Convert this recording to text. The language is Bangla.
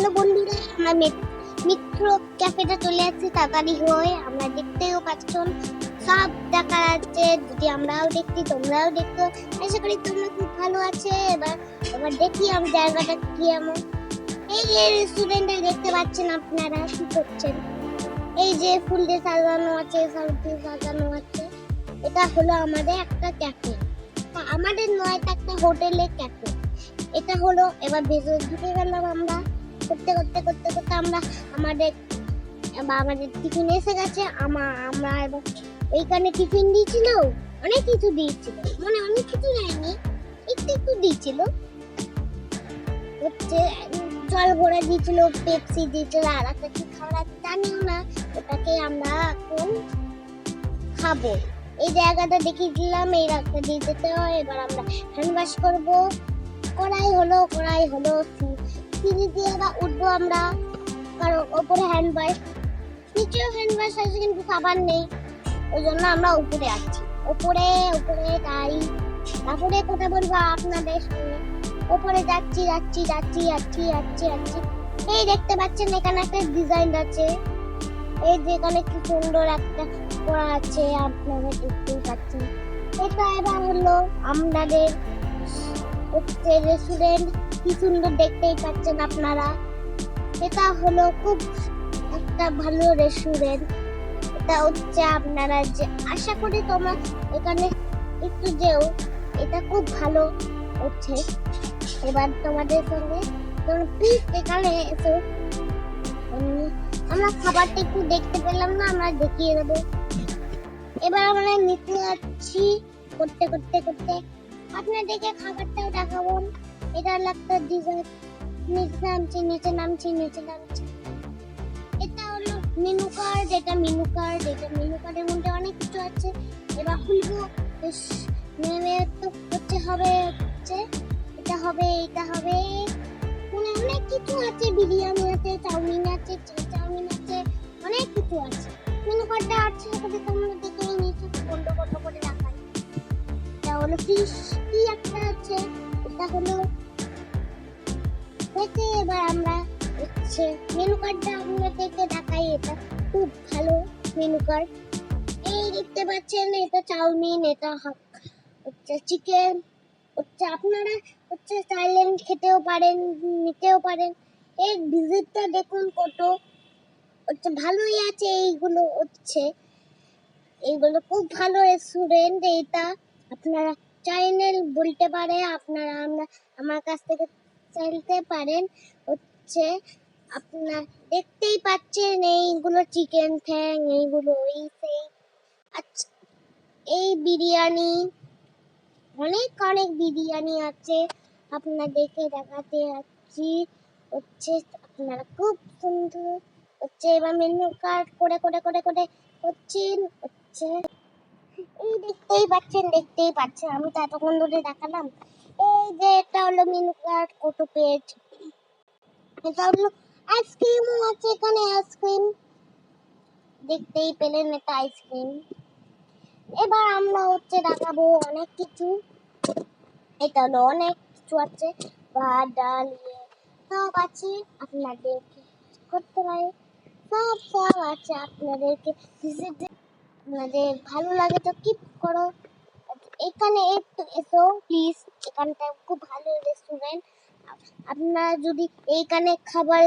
হ্যালো বন্ধুরা, আমরা মিত- মিত্র ক্যাফেতে চলে আসছি তাড়াতাড়ি হয়ে আমরা দেখতেও পাচ্ছেন সব দেখা যাচ্ছে, যদি আমরাও দেখছি তোমরাও দেখছ আশা করি তোমরা খুব ভালো আছে। এবার এবার দেখি আমি জায়গাটা কি এমন। এই যে রেস্টুরেন্টে দেখতে পাচ্ছেন আপনারা, কি করছেন? এই যে ফুল দিয়ে সাজানো আছে সব সাজানো আছে। এটা হলো আমাদের একটা ক্যাফে। আমাদের নয়, একটা হোটেলের ক্যাফে। এটা হলো এবার ভেতরে ঢুকে গেলাম আমরা। করতে করতে করতে করতে আমরা আমাদের এবার আমাদের টিফিন এসে গেছে। আমা, আমরা এবার এইখানে টিফিন দিয়েছিল, অনেক কিছু দিয়েছিল। মানে অনেক কিছু দেয়নি, একটু একটু দিয়েছিল। হচ্ছে, জল ভরে দিয়েছিল, পেপসি দিয়েছিল, আর একটা কি খাবার জানিও না, ওটাকে আমরা এখন খাব। এই জায়গাটা দেখিয়ে দিলাম এই রাস্তা দিয়ে যেতে হয়, এবার আমরা হ্যান্ড ওয়াশ করব। কড়াই হলো কড়াই হলো সি- দিয়ে আবার উঠবো আমরা। কারণ ওপরে হ্যান্ড ওয়াশ নিচেও হ্যান্ড ওয়াশ আছে, কিন্তু সাবান নেই। ওই জন্য আমরা উপরে আছি উপরে উপরে তাই। তারপরে কথা বলব আপনাদের সঙ্গে। উপরে যাচ্ছি যাচ্ছি যাচ্ছি যাচ্ছি যাচ্ছি যাচ্ছি। এই দেখতে পাচ্ছেন, এখানে একটা ডিজাইন আছে। এই যে এখানে কি সুন্দর একটা করা আছে, আপনারা দেখতেই পাচ্ছেন। এটা এবার হলো আমাদের হচ্ছে রেস্টুরেন্ট কি সুন্দর দেখতেই পাচ্ছেন আপনারা। এটা হলো খুব একটা ভালো রেস্টুরেন্ট এটা হচ্ছে আপনারা যে, আশা করি তোমরা এখানে একটু যেও। এটা খুব ভালো হচ্ছে। এবার তোমাদের সঙ্গে এখানে এসো। আমরা খাবারটা একটু দেখতে পেলাম না, আমরা দেখিয়ে দেবো। এবার আমরা নিতে যাচ্ছি করতে করতে করতে। আপনাদেরকে খাবারটাও দেখাবো এটা লাগতো ডিজাইন নিচে নামছি নিচে নামছি নিচে নামছি। এটা হলো মেনু কার্ড এটা মেনু কার্ড এটা মেনু কার্ডের মধ্যে অনেক কিছু আছে। এবার খুলবো। নেমে তো হচ্ছে হবে হচ্ছে। এটা হবে এটা হবে। মানে অনেক কিছু আছে, বিরিয়ানি আছে, চাউমিন আছে চাউমিন আছে, অনেক কিছু আছে। মেনু কার্ডটা আছে সেটাতে তোমরা দেখে নিয়েছো, বন্ধ করে রাখা এটা হলো ফিশ এটা হলো হয়েছে এবার আমরা হচ্ছে মেনু কার্ডটা আপনাদেরকে দেখাই, এটা খুব ভালো মেনু কার্ড এই দেখতে পাচ্ছেন, এটা চাউমিন, এটা হচ্ছে চিকেন হচ্ছে আপনারা হচ্ছে চাইলে খেতেও পারেন, নিতেও পারেন। এই ভিজিটটা দেখুন কত, হচ্ছে ভালোই আছে এইগুলো হচ্ছে। এইগুলো খুব ভালো রেস্টুরেন্ট এটা আপনারা চাইলে বলতে পারে, আপনারা আমরা, আমার কাছ থেকে চাইতে পারেন হচ্ছে আপনার দেখতেই পাচ্ছেন এইগুলো চিকেন ঠ্যাং এইগুলো এই সেই। আচ্ছা এই বিরিয়ানি, অনেক অনেক বিরিয়ানি আছে আপনাদেরকে দেখাতে যাচ্ছি। হচ্ছে আপনারা খুব সুন্দর হচ্ছে, এবার মেনু কার্ড করে করে করে করে হচ্ছেন হচ্ছে দেখতেই পাচ্ছেন দেখতেই পাচ্ছেন। আমি তো এতক্ষণ ধরে দেখালাম। এই যে এটা হলো মেনু কার্ড কত পেজ এটা হলো আইসক্রিমও আছে এখানে, আইসক্রিম। দেখতেই পেলেন এটা আইসক্রিম। এবার আমরা হচ্ছে দেখাবো অনেক কিছু। এটা হলো অনেক কিছু আছে। ভাত, ডাল, সব আছে আপনাদেরকে। করতে পারে সব সব আছে আপনাদেরকে। আপনাদের ভালো লাগে তো কিপ করো। এখানে একটু এসো প্লিজ এখানটা খুব ভালো রেস্টুরেন্ট আপনারা যদি এইখানে খাবার